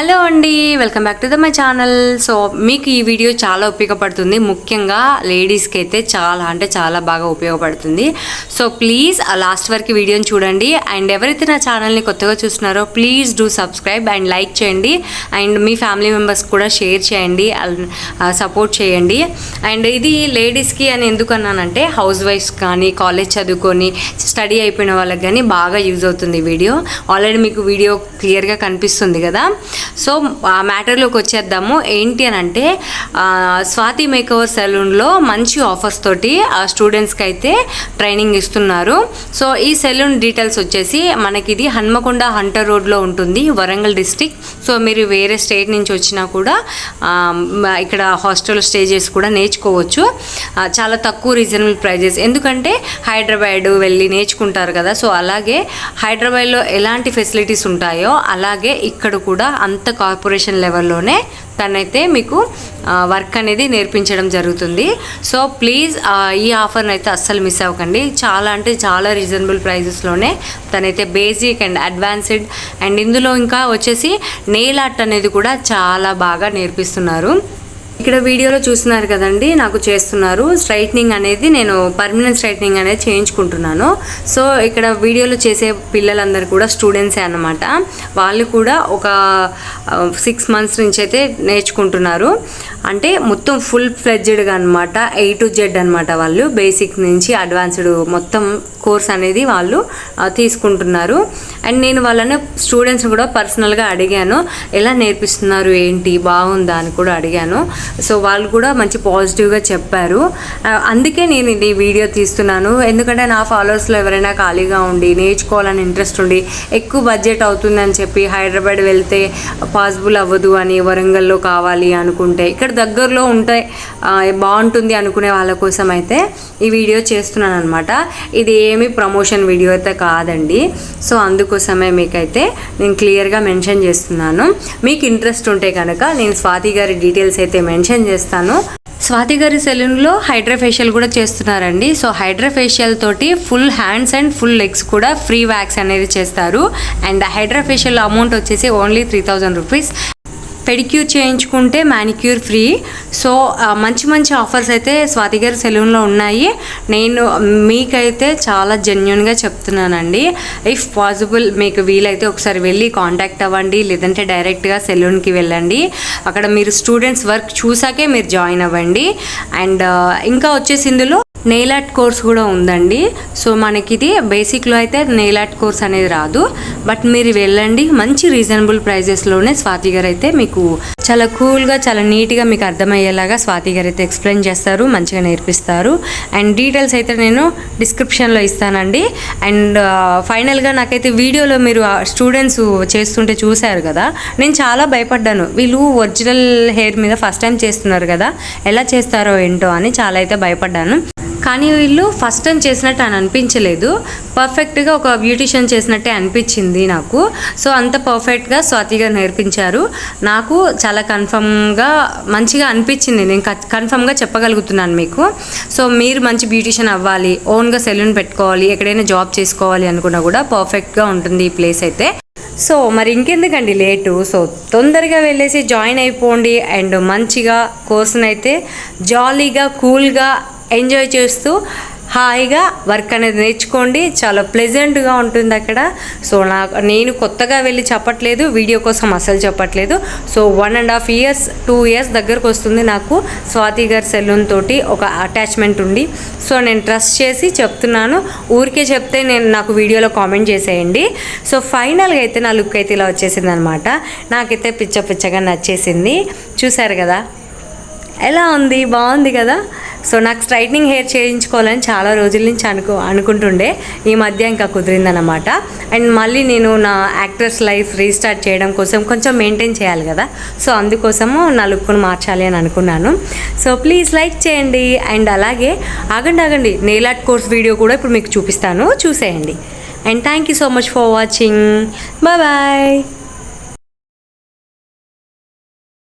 Hello అండి welcome back to the my channel. So మీకు ఈ వీడియో చాలా ఉపయోగపడుతుంది. ముఖ్యంగా లేడీస్కి అయితే చాలా అంటే చాలా బాగా ఉపయోగపడుతుంది. సో ప్లీజ్ ఆ లాస్ట్ వరకు వీడియోని చూడండి. అండ్ ఎవరైతే నా ఛానల్ని కొత్తగా చూస్తున్నారో please do subscribe and like చేయండి. అండ్ మీ ఫ్యామిలీ మెంబర్స్ కూడా షేర్ చేయండి సపోర్ట్ చేయండి. అండ్ ఇది లేడీస్కి అని ఎందుకు అన్నానంటే హౌస్ వైఫ్స్ కానీ కాలేజ్ చదువుకొని స్టడీ అయిపోయిన వాళ్ళకి కానీ బాగా యూజ్ అవుతుంది వీడియో. ఆల్రెడీ మీకు వీడియో క్లియర్గా కనిపిస్తుంది కదా. సో ఆ మ్యాటర్లోకి వచ్చేద్దాము. ఏంటి అని అంటే స్వాతి మేకవర్ సెలూన్లో మంచి ఆఫర్స్ తోటి ఆ స్టూడెంట్స్కి అయితే ట్రైనింగ్ ఇస్తున్నారు. సో ఈ సెలూన్ డీటెయిల్స్ వచ్చేసి మనకి ఇది హన్మకొండ హంటర్ రోడ్లో ఉంటుంది వరంగల్ డిస్టిక్ సో మీరు వేరే స్టేట్ నుంచి వచ్చినా కూడా ఇక్కడ హాస్టల్ స్టే చేసి కూడా నేర్చుకోవచ్చు. చాలా తక్కువ రీజనబుల్ ప్రైజెస్. ఎందుకంటే హైదరాబాద్ వెళ్ళి నేర్చుకుంటారు కదా. సో అలాగే హైదరాబాద్లో ఎలాంటి ఫెసిలిటీస్ ఉంటాయో అలాగే ఇక్కడ కూడా అంత కార్పొరేషన్ లెవెల్లోనే తనైతే మీకు వర్క్ అనేది నేర్పించడం జరుగుతుంది. సో ప్లీజ్ ఈ ఆఫర్ని అయితే అస్సలు మిస్ అవ్వకండి. చాలా అంటే చాలా రీజనబుల్ ప్రైజెస్లోనే తనైతే బేసిక్ అండ్ అడ్వాన్స్డ్ అండ్ ఇందులో ఇంకా వచ్చేసి నెయిల్ ఆర్ట్ అనేది కూడా చాలా బాగా నేర్పిస్తున్నారు. ఇక్కడ వీడియోలో చూస్తున్నారు కదండి నాకు చేస్తున్నారు. స్ట్రైట్నింగ్ అనేది నేను పర్మనెంట్ స్ట్రైట్నింగ్ అనేది చేయించుకుంటున్నాను. సో ఇక్కడ వీడియోలో చేసే పిల్లలందరూ కూడా స్టూడెంట్సే అనమాట వాళ్ళు కూడా ఒక సిక్స్ మంత్స్ నుంచి అయితే నేర్చుకుంటున్నారు. అంటే మొత్తం ఫుల్ ఫ్లెడ్జ్డ్గా అనమాట ఏ టు జెడ్ అనమాట వాళ్ళు. బేసిక్ నుంచి అడ్వాన్స్డ్ మొత్తం కోర్స్ అనేది వాళ్ళు తీసుకుంటున్నారు. అండ్ నేను వాళ్ళని స్టూడెంట్స్ కూడా పర్సనల్గా అడిగాను. ఎలా నేర్పిస్తున్నారు ఏంటి బాగుందా అని కూడా అడిగాను. సో వాళ్ళు కూడా మంచి పాజిటివ్గా చెప్పారు. అందుకే నేను ఇది వీడియో తీస్తున్నాను. ఎందుకంటే నా ఫాలోవర్స్లో ఎవరైనా ఖాళీగా ఉండి నేర్చుకోవాలని ఇంట్రెస్ట్ ఉండి ఎక్కువ బడ్జెట్ అవుతుందని చెప్పి హైదరాబాద్ వెళ్తే పాసిబుల్ అవ్వదు అని వరంగల్లో కావాలి అనుకుంటే ఇక్కడ దగ్గరలో ఉంటే బాగుంటుంది అనుకునే వాళ్ళ కోసం అయితే ఈ వీడియో చేస్తున్నాను అనమాట ఇది ఏమి ప్రమోషన్ వీడియో అయితే కాదండి. సో అందుకోసమే మీకైతే నేను క్లియర్గా మెన్షన్ చేస్తున్నాను. మీకు ఇంట్రెస్ట్ ఉంటే కనుక నేను స్వాతి గారి డీటెయిల్స్ అయితే మెన్షన్ మెన్షన్ చేస్తాను. స్వాతి గారి సెలూన్లో హైడ్రా ఫేషియల్ కూడా చేస్తున్నారండి. సో హైడ్రా ఫేషియల్ తోటి full hands and full legs కూడా ఫ్రీ వ్యాక్స్ అనేది చేస్తారు. అండ్ హైడ్రా ఫేషియల్ అమౌంట్ వచ్చేసి only three thousand rupees. Pedicure చేయించుకుంటే మ్యానిక్యూర్ ఫ్రీ. సో మంచి మంచి ఆఫర్స్ అయితే స్వాతి గారి సెలూన్లో ఉన్నాయి. నేను మీకైతే చాలా జెన్యున్గా చెప్తున్నానండి. ఇఫ్ పాసిబుల్ మీకు వీలైతే ఒకసారి వెళ్ళి కాంటాక్ట్ అవ్వండి. లేదంటే డైరెక్ట్గా సెలూన్కి వెళ్ళండి. అక్కడ మీరు స్టూడెంట్స్ వర్క్ చూసాకే మీరు జాయిన్ అవ్వండి. అండ్ ఇంకా వచ్చేసి ఇందులో నెయిల్ ఆర్ట్ కోర్స్ కూడా ఉందండి. సో మనకి ఇది బేసిక్లో అయితే నెయిల్ ఆర్ట్ కోర్స్ అనేది రాదు. బట్ మీరు వెళ్ళండి. మంచి రీజనబుల్ ప్రైజెస్లోనే స్వాతి గారు అయితే మీకు చాలా కూల్గా చాలా నీట్గా మీకు అర్థమయ్యేలాగా స్వాతి గారు అయితే ఎక్స్ప్లెయిన్ చేస్తారు మంచిగా నేర్పిస్తారు. అండ్ డీటెయిల్స్ అయితే నేను డిస్క్రిప్షన్లో ఇస్తానండి. అండ్ ఫైనల్గా నాకైతే వీడియోలో మీరు స్టూడెంట్స్ చేస్తుంటే చూశారు కదా. నేను చాలా భయపడ్డాను. వీళ్ళు ఒరిజినల్ హెయిర్ మీద ఫస్ట్ టైం చేస్తున్నారు కదా. ఎలా చేస్తారో ఏంటో అని చాలా అయితే భయపడ్డాను. కానీ వీళ్ళు ఫస్ట్ టైం చేసినట్టు అని అనిపించలేదు. పర్ఫెక్ట్గా ఒక బ్యూటిషియన్ చేసినట్టే అనిపించింది నాకు. సో అంత పర్ఫెక్ట్గా స్వాతి గారు నేర్పించారు. నాకు చాలా కన్ఫర్మ్గా మంచిగా అనిపించింది. నేను కన్ఫర్మ్గా చెప్పగలుగుతున్నాను మీకు. సో మీరు మంచి బ్యూటిషియన్ అవ్వాలి. ఓన్గా సెలూన్ పెట్టుకోవాలి. ఎక్కడైనా జాబ్ చేసుకోవాలి అనుకున్నా కూడా పర్ఫెక్ట్గా ఉంటుంది ఈ ప్లేస్ అయితే. సో మరి ఇంకెందుకండి లేటు? సో తొందరగా వెళ్ళేసి జాయిన్ అయిపోండి. అండ్ మంచిగా కోర్సునైతే జాలీగా కూల్గా ఎంజాయ్ చేస్తూ హాయిగా వర్క్ అనేది నేర్చుకోండి. చాలా ప్లెజెంట్గా ఉంటుంది అక్కడ. సో నాకు నేను కొత్తగా వెళ్ళి చెప్పట్లేదు వీడియో కోసం అసలు చెప్పట్లేదు. So one and half years two years దగ్గరకు వస్తుంది నాకు. స్వాతి గారి సెలూన్ తోటి ఒక అటాచ్మెంట్ ఉండి సో నేను ట్రస్ట్ చేసి చెప్తున్నాను. ఊరికే చెప్తే నేను నాకు వీడియోలో కామెంట్ చేసేయండి. సో ఫైనల్గా అయితే నా లుక్ అయితే ఇలా వచ్చేసింది అనమాట నాకైతే పిచ్చ పిచ్చగా నచ్చేసింది. చూసారు కదా? ఎలా ఉంది? బాగుంది కదా? సో నాకు స్ట్రైట్నింగ్ హెయిర్ చేయించుకోవాలని చాలా రోజుల నుంచి అనుకో అనుకుంటుండే. ఈ మధ్య ఇంకా కుదిరిందనమాట అండ్ మళ్ళీ నేను నా యాక్ట్రెస్ లైఫ్ రీస్టార్ట్ చేయడం కోసం కొంచెం మెయింటైన్ చేయాలి కదా. సో అందుకోసము నా లుక్ను మార్చాలి అని అనుకున్నాను. సో ప్లీజ్ లైక్ చేయండి. అండ్ అలాగే ఆగండి ఆగండి. నెయిల్ ఆర్ట్ కోర్స్ వీడియో కూడా ఇప్పుడు మీకు చూపిస్తాను. చూసేయండి. And thank you so much for watching. Bye bye.